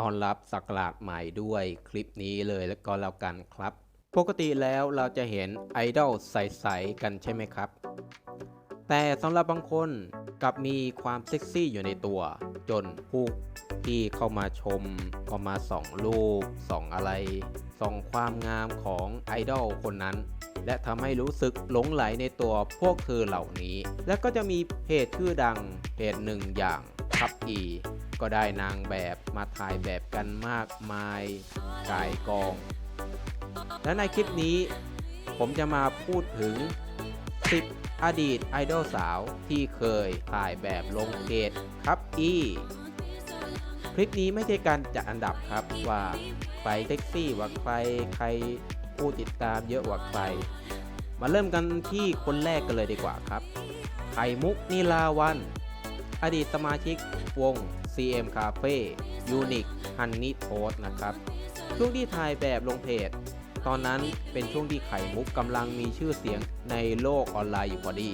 ต้อนรับสักราชใหม่ด้วยคลิปนี้เลยแล้วก็แล้วกันครับ ปกติแล้วเราจะเห็นไอดอลใสๆกันใช่ไหมครับ แต่สำหรับบางคนกลับมีความเซ็กซี่อยู่ในตัว จนผู้ที่เข้ามาชมก็มาส่องรูปส่องอะไรส่องความงามของไอดอลคนนั้น และทำให้รู้สึกหลงไหลในตัวพวกเธอเหล่านี้ และก็จะมีเพจชื่อดังเพจหนึ่งอย่างคับอี ก็ได้นางแบบมาถ่ายแบบกันมากมายกายกอง และในคลิปนี้ผมจะมาพูดถึง 10 อดีตไอดอลสาวที่เคยถ่ายแบบลงเพจครับอีคลิปนี้ไม่ใช่การจัดอันดับครับว่าใครเซ็กซี่กว่าใครใครผู้ติดตามเยอะกว่าใคร มาเริ่มกันที่คนแรกกันเลยดีกว่าครับ ไข่มุกนิลาวัน อดีตสมาชิกวง CM Cafe Unique Honey Toast นะครับ ช่วงที่ถ่ายแบบลงเพจ ตอนนั้นเป็นช่วงที่ไข่มุกกำลังมีชื่อเสียงในโลกออนไลน์อยู่พอดี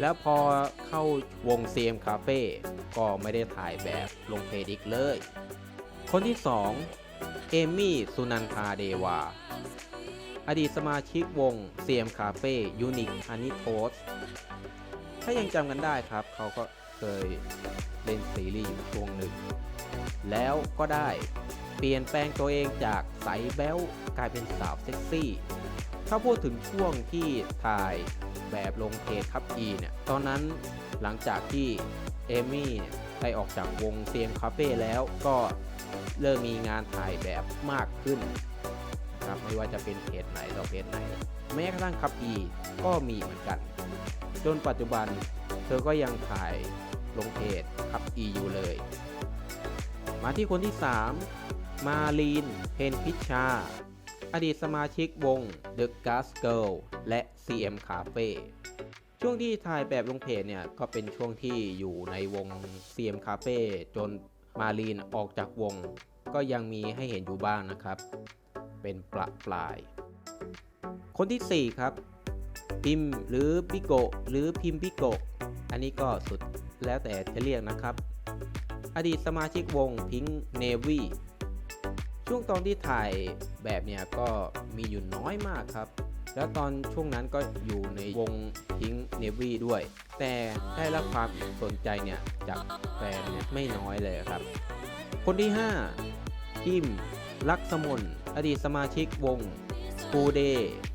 แล้วพอเข้าวง CM Cafe ก็ไม่ได้ถ่ายแบบลงเพจอีกเลย คนที่ 2 เอมี่สุนันทาเดวาอดีตสมาชิกวง CM Cafe Unique Honey Toast ถ้ายังจำกันได้ครับ เขาก็ เคยเล่นซีรีส์อยู่ช่วงหนึ่ง แล้วก็ได้เปลี่ยนแปลงตัวเองจากใสแบ๊วกลายเป็นสาวเซ็กซี่ ถ้าพูดถึงช่วงที่ถ่ายแบบลงเพจครับอีเนี่ย ตอนนั้นหลังจากที่เอมี่ได้ออกจากวงเซียมคาเฟ่แล้วก็เริ่มมีงานถ่ายแบบมากขึ้นครับไม่ว่าจะเป็นเพจไหนต่อเพจไหน แม้กระทั่งคับอีก็มีเหมือนกัน จนปัจจุบันเธอก็ยังถ่าย ลงเพจคับอีอยู่เลย มาที่คนที่ 3 มาลีน เพนพิชชา อดีตสมาชิกวง The Gas Girl และ CM Cafe ช่วงที่ถ่ายแบบลงเพจเนี่ย ก็เป็นช่วงที่อยู่ในวง CM Cafe จนมาลีนออกจากวง ก็ยังมีให้เห็นอยู่บ้างนะครับ เป็นประปลาย คนที่ 4 ครับพิมพ์หรือปิโกหรือพิมพ์ปิโกอันนี้ก็สุด แล้วแต่จะเรียกนะครับ อดีตสมาชิกวงพิงเนวีช่วงตอนที่ถ่ายแบบเนี่ยก็มีอยู่น้อยมากครับ แล้วตอนช่วงนั้นก็อยู่ในวงพิงเนวีด้วย แต่ได้รับความสนใจเนี่ยจากแฟนเนี่ยไม่น้อยเลยครับ คนที่ 5 คิม ลักษมนอดีตสมาชิกวงกูเด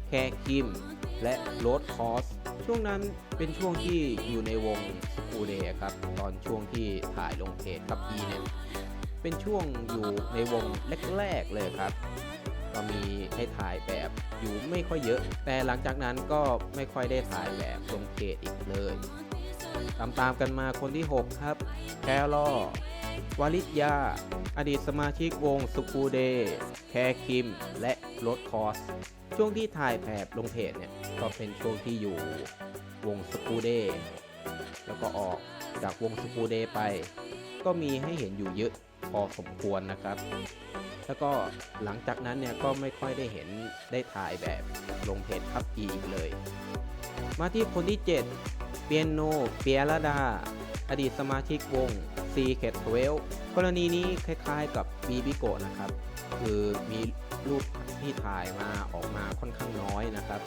แคคิม และโรดคอส ช่วงนั้นเป็นช่วงที่อยู่ในวงสกูเดครับ ตอนช่วงที่ถ่ายลงเพจกับอีเนี่ยเป็นช่วงอยู่ในวงแรกๆเลยครับ ก็มีให้ถ่ายแบบอยู่ไม่ค่อยเยอะ แต่หลังจากนั้นก็ไม่ค่อยได้ถ่ายแบบลงเพจอีกเลย ตามๆกันมาคนที่ 6 ครับแคลอ วาลิตยา อดีตสมาชิกวงสกูเด แคคิม และโรดคอส ช่วงที่ถ่ายแบบลงเพจเนี่ย ก็เป็นช่วงที่อยู่วงสกูเด แล้วก็ออกจากวงสกูเดไป ก็มีให้เห็นอยู่เยอะพอสมควรนะครับ แล้วก็หลังจากนั้นเนี่ยก็ไม่ค่อยได้เห็นได้ถ่ายแบบลงเพจครับอีกเลย มาที่คนที่ 7 เปียโน เปียรดา อดีตสมาชิกวง c k 12กรณีนี้คล้ายๆกับบีบิโกนะครับ คือมีรูปที่ถ่ายมาออกมาค่อนข้างน้อยนะครับ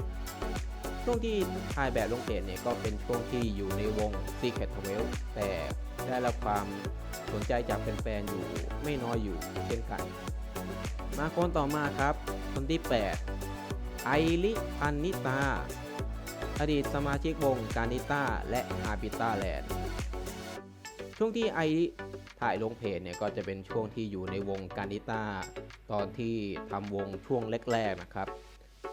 ช่วงที่ถ่ายแบบลงเพจเนี่ยก็เป็นช่วงที่อยู่ในวง c k 12แต่ได้รับความสนใจจากแฟนๆอยู่ไม่น้อยอยู่เช่นกัน มาคนต่อมาครับ คนที่ 8 ไอริพันนิตา อดีตสมาชิกวงการนิต้าและอาบิต้าแลนด์ ช่วงที่ไอถ่ายลงเพจเนี่ยก็จะเป็นช่วงที่อยู่ในวงการนิต้าตอนที่ทำวงช่วงแรกๆนะครับ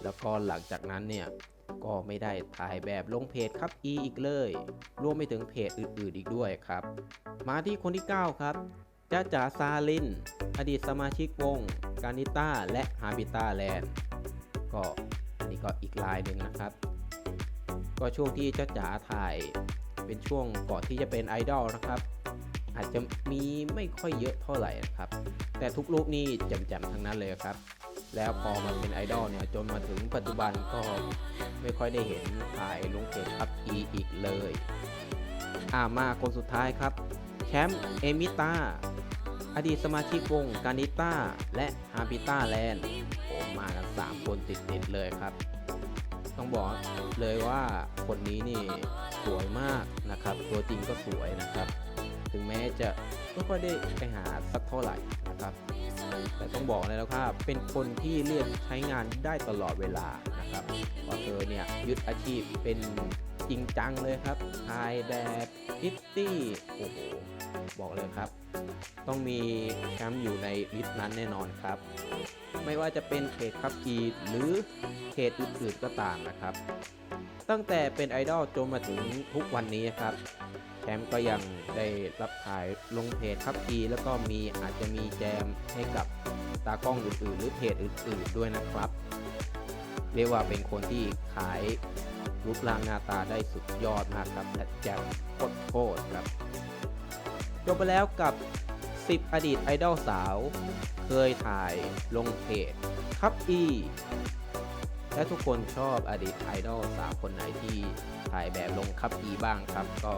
แล้วก็หลังจากนั้นเนี่ยก็ไม่ได้ถ่ายแบบลงเพจครับอีอีกเลย รวมไปถึงเพจอื่นๆอีกด้วยครับ มาที่คนที่ 9 ครับจ้าจ๋าซาลิน อดีตสมาชิกวงการนิต้าและฮาบิต้าแลนด์ก็อันนี้ก็อีกลายหนึ่งนะครับ ก็ช่วงที่จ้าจ๋าถ่ายเป็นช่วงก่อนที่จะเป็นไอดอลนะครับ อาจจะมีไม่ค่อยเยอะเท่าไหร่นะครับ แต่ทุกรูปนี่จ่มๆทั้งนั้นเลยครับ แล้วพอมาเป็นไอดอลเนี่ยจนมาถึงปัจจุบันก็ไม่ค่อยได้เห็นถ่ายลงเพจอัพอีอีกเลยอ่ามาคนสุดท้ายครับ แชมป์เอมิต้าอดีตสมาชิกวงกานิต้าและฮาบิต้าแลนด์ผมมากัน 3 คนติดๆเลยครับ ต้องบอกเลยว่าคนนี้นี่สวยมากนะครับ ตัวจริงก็สวยนะครับ ม้จะไม่ค่อยได้ไปหาสักเท่าไหร่นะครับ แต่ต้องบอกเลยนะครับเป็นคนที่เลือกใช้งานได้ตลอดเวลานะครับเพราะเธอเนี่ยยึดอาชีพเป็นจริงจังเลยครับถ่ายแบบพิตตี้โอ้โหบอกเลยครับ ต้องมีแชมป์อยู่ในลิสต์นั้นแน่นอนครับ ไม่ว่าจะเป็นเขตคับกีหรือเขตอื่นๆก็ตามนะครับ ตั้งแต่เป็นไอดอลจนมาถึงทุกวันนี้ครับ แชมป์ก็ยังได้รับถ่ายลงเพจคับกีแล้วก็มีอาจจะมีแจมให้กับตากล้องอื่นๆ หรือเพจอื่นๆด้วยนะครับ เรียกว่าเป็นคนที่ขายรูปร่างหน้าตาได้สุดยอดมากครับและแจมโคตรๆครับจบไปแล้วกับ 10 อดีตไอดอลสาว เคยถ่ายลงเพจคับอีและทุกคนชอบอดีตไอดอลสาวคนไหนที่ถ่ายแบบลงคับอีบ้างครับก็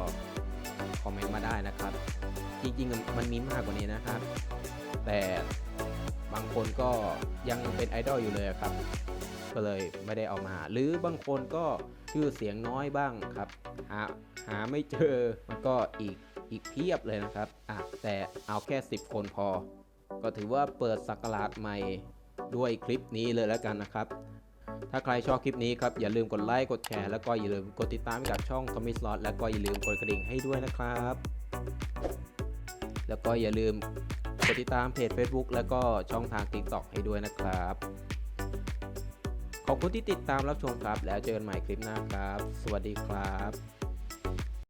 คอมเมนต์มาได้นะครับ จริงๆ มันมีมากกว่านี้นะครับ แต่บางคนก็ยังเป็นไอดอลอยู่เลยครับ ก็เลยไม่ได้เอามา หรือบางคนก็ชื่อเสียงน้อยบ้างครับ หาหาไม่เจอมันก็อีกอีกเพียบเลยนะครับอะแต่เอาแค่ 10 คนพอ ก็ถือว่าเปิดสักราชใหม่ด้วยคลิปนี้เลยแล้วกันนะครับ ถ้าใครชอบคลิปนี้ครับ อย่าลืมกดไลค์ กดแชร์ แล้วก็อย่าลืมกดติดตามกับช่อง Tommy Slot แล้วก็อย่าลืมกดกระดิ่งให้ด้วยนะครับ แล้วก็อย่าลืมกดติดตามเพจ Facebook แล้วก็ช่องทาง TikTok ให้ด้วยนะครับ ขอบคุณที่ติดตามรับชมครับ แล้วเจอกันใหม่คลิปหน้าครับ สวัสดีครับ